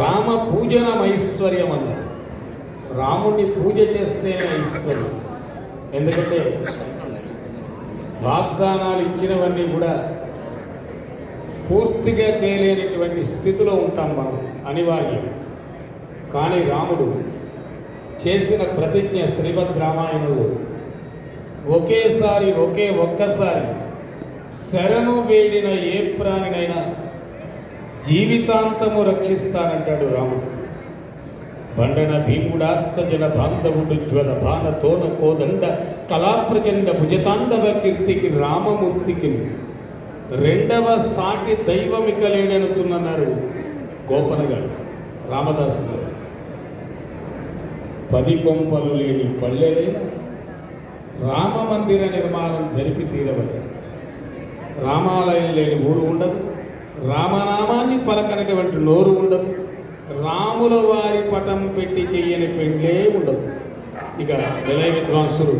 రామ పూజనం ఐశ్వర్యం అన్నారు రాముడిని పూజ చేస్తేనే ఐశ్వర్యం. ఎందుకంటే వాగ్దానాలు ఇచ్చినవన్నీ కూడా పూర్తిగా చేయలేనటువంటి స్థితిలో ఉంటాం మనం అనివార్యం. కానీ రాముడు చేసిన ప్రతిజ్ఞ శ్రీమద్ రామాయణంలో ఒకేసారి ఒకే ఒక్కసారి శరణు వేడిన ఏ ప్రాణినైనా జీవితాంతము రక్షిస్తానంటాడు రాముడు. బండన భీముడార్త జన బాంధవుడు జ్వల బాణతోన కోదండ కళాప్రచండ భుజతాండవ కీర్తికి రామమూర్తికి రెండవ సాటి దైవమిక లేడనుతున్నారు గోపన గారు రామదాస్ గారు. పది కొంపలు లేని పల్లెలైనా రామ మందిర నిర్మాణం జరిపి తీరవని రామాలయం లేని ఊరు ఉండదు. రామనామాన్ని పలకనటువంటి నోరు ఉండదు. రాముల వారి పటం పెట్టి చెయ్యని పెళ్ళే ఉండదు. ఇక విలయ విద్వాంసులు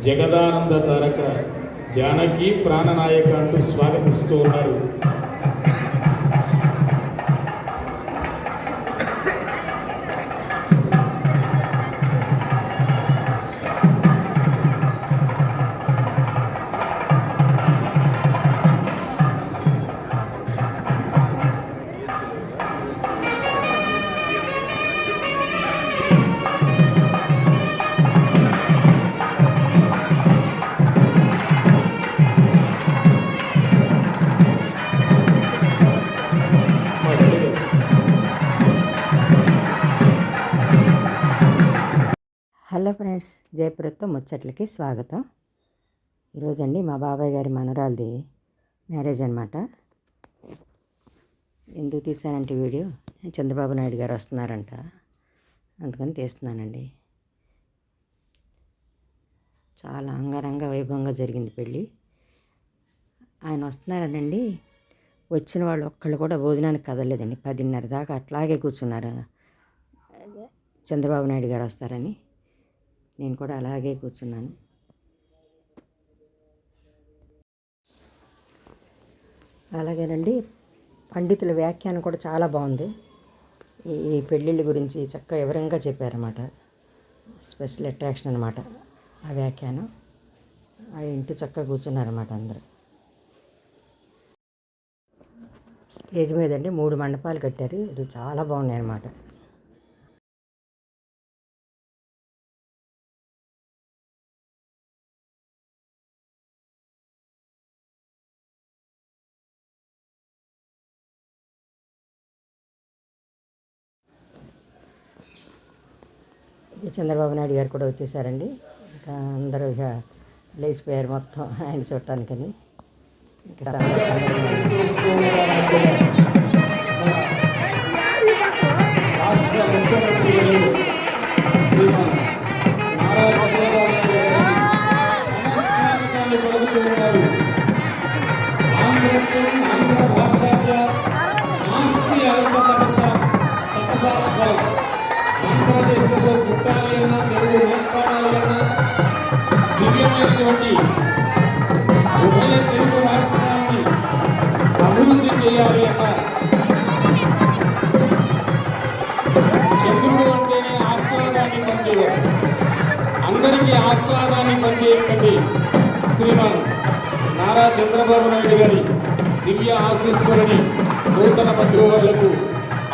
జగదానంద తారక జానకి ప్రాణనాయక అంటూ స్వాగతిస్తూ ఉన్నారు. హలో ఫ్రెండ్స్ జయపురతో ముచ్చట్లకి స్వాగతం. ఈరోజు అండి మా బాబాయ్ గారి మనవరాలది మ్యారేజ్ అనమాట ఎందుకు తీసానంటే వీడియో? చంద్రబాబు నాయుడు గారు వస్తున్నారంట. అందుకని తీస్తున్నానండి. చాలా అంగరంగ వైభవంగా జరిగింది పెళ్ళి. ఆయన వస్తున్నారనండి. వచ్చిన వాళ్ళు ఒక్కళ్ళు కూడా భోజనానికి కదలేదండి పదిన్నర దాకా అట్లాగే కూర్చున్నారు. చంద్రబాబు నాయుడు గారు వస్తారని. నేను కూడా అలాగే కూర్చున్నాను. అలాగేనండి పండితుల వ్యాఖ్యానం కూడా చాలా బాగుంది. ఈ పెళ్ళిళ్ళ గురించి చక్కగా వివరంగా చెప్పారన్నమాట. స్పెషల్ అట్రాక్షన్ అనమాట ఆ వ్యాఖ్యానం. ఆ ఇంటి చక్కగా కూర్చున్నారన్నమాట అందరూ. స్టేజ్ మీదండి మూడు మండపాలు కట్టారు. అసలు చాలా బాగున్నాయి అన్నమాట చంద్రబాబు నాయుడు గారు కూడా వచ్చేసారండి. ఇంకా అందరూ ఇక లేచిపోయారు మొత్తం ఆయన చూడటానికని. ఇంకా చేయాలి అన్న. చంద్రుడు అంటేనే ఆహ్లాదాన్ని పనిచేయాలి అందరికీ ఆహ్లాదాన్ని పంచేటువంటి శ్రీమాన్ నారా చంద్రబాబు నాయుడు గారి దివ్య ఆశీస్సులని నూతన బంధువులకు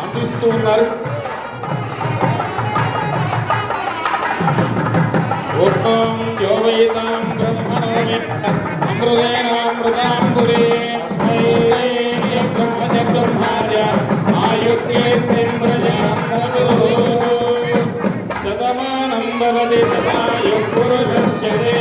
అందిస్తూ ఉన్నారు. ఓం యోగయితాం బ్రహ్మణో అమృతేనామృతాంబురే समानं भवति सदा युः पुरुषस्य